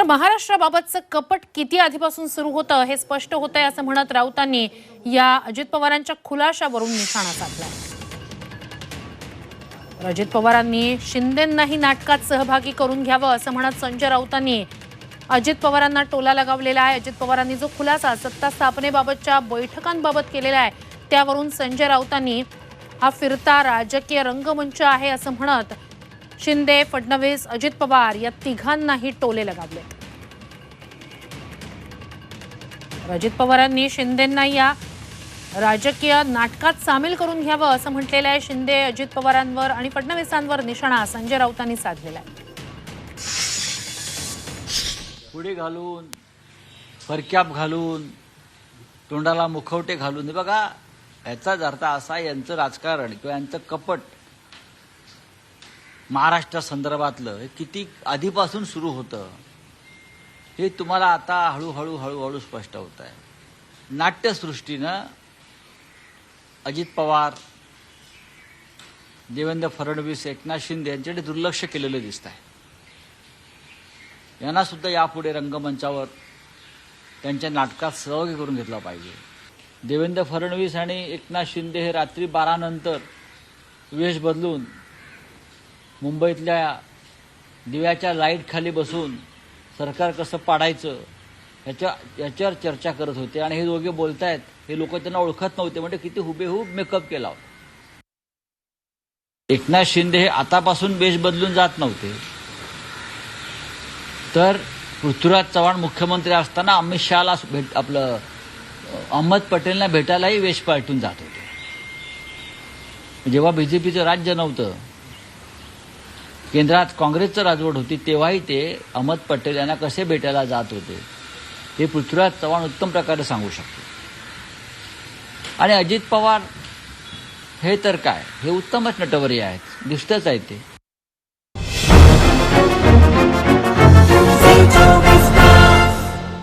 तर महाराष्ट्राबाबतचं कपट किती आधीपासून सुरू होतं हे स्पष्ट होत आहे असं म्हणत राऊतांनी या अजित पवारांच्या खुलाशावरून निशाणा साधला अजित पवारांनी शिंदेंनाही नाटकात सहभागी करून घ्यावं असं म्हणत संजय राऊतांनी अजित पवारांना टोला लगावलेला आहे. अजित पवारांनी जो खुलासा सत्ता स्थापनेबाबतच्या बैठकांबाबत केलेला आहे त्यावरून संजय राऊतांनी हा फिरता राजकीय रंगमंच आहे असं म्हणत शिंदे फडणवीस अजित पवार या तिघांनाही टोले लगावले. अजित पवारांनी शिंदेंना या राजकीय नाटकात सामील करून घ्यावं असं म्हटलेलं आहे. शिंदे अजित पवारांवर आणि फडणवीसांवर निशाणा संजय राऊतांनी साधलेला आहे. पुढे घालून परक्याप घालून तोंडाला मुखवटे घालून. बघा याचाच अर्थ असा यांचं राजकारण किंवा यांचं कपट महाराष्ट्रा संदर्भातलं हे किती आधीपासून सुरू होतं हे तुम्हाला आता हळूहळू हळूहळू स्पष्ट होत आहे. नाट्यसृष्टीनं अजित पवार देवेंद्र फडणवीस एकनाथ शिंदे यांच्याकडे दुर्लक्ष केलेलं दिसत आहे. यांना सुद्धा यापुढे रंगमंचावर त्यांच्या नाटकात सहभागी करून घेतला पाहिजे. देवेंद्र फडणवीस आणि एकनाथ शिंदे हे रात्री बारानंतर वेश बदलून मुंबईतल्या दिव्याच्या लाइट खाली बसून सरकार कसं पाडायचं ह्याच्या याच्यावर चर्चा करत होते. आणि हे दोघे बोलतायत हे लोक त्यांना ओळखत नव्हते. म्हणजे किती हुबेहूब मेकअप केला. होता एकनाथ शिंदे हे आतापासून वेश बदलून जात नव्हते. तर पृथ्वीराज चव्हाण मुख्यमंत्री असताना अमित शहाला भेट आपलं अहमद पटेलना भेटायलाही वेश पालटून जात होते. जेव्हा बीजेपीचं राज्य नव्हतं केंद्रात काँग्रेसचं राजवट होती तेव्हाही ते अहमद पटेल यांना कसे भेटायला जात होते हे पृथ्वीराज चव्हाण उत्तम प्रकारे सांगू शकतो. आणि अजित पवार हे तर काय हे उत्तमच नटवरी आहेत दिसतच आहे ते.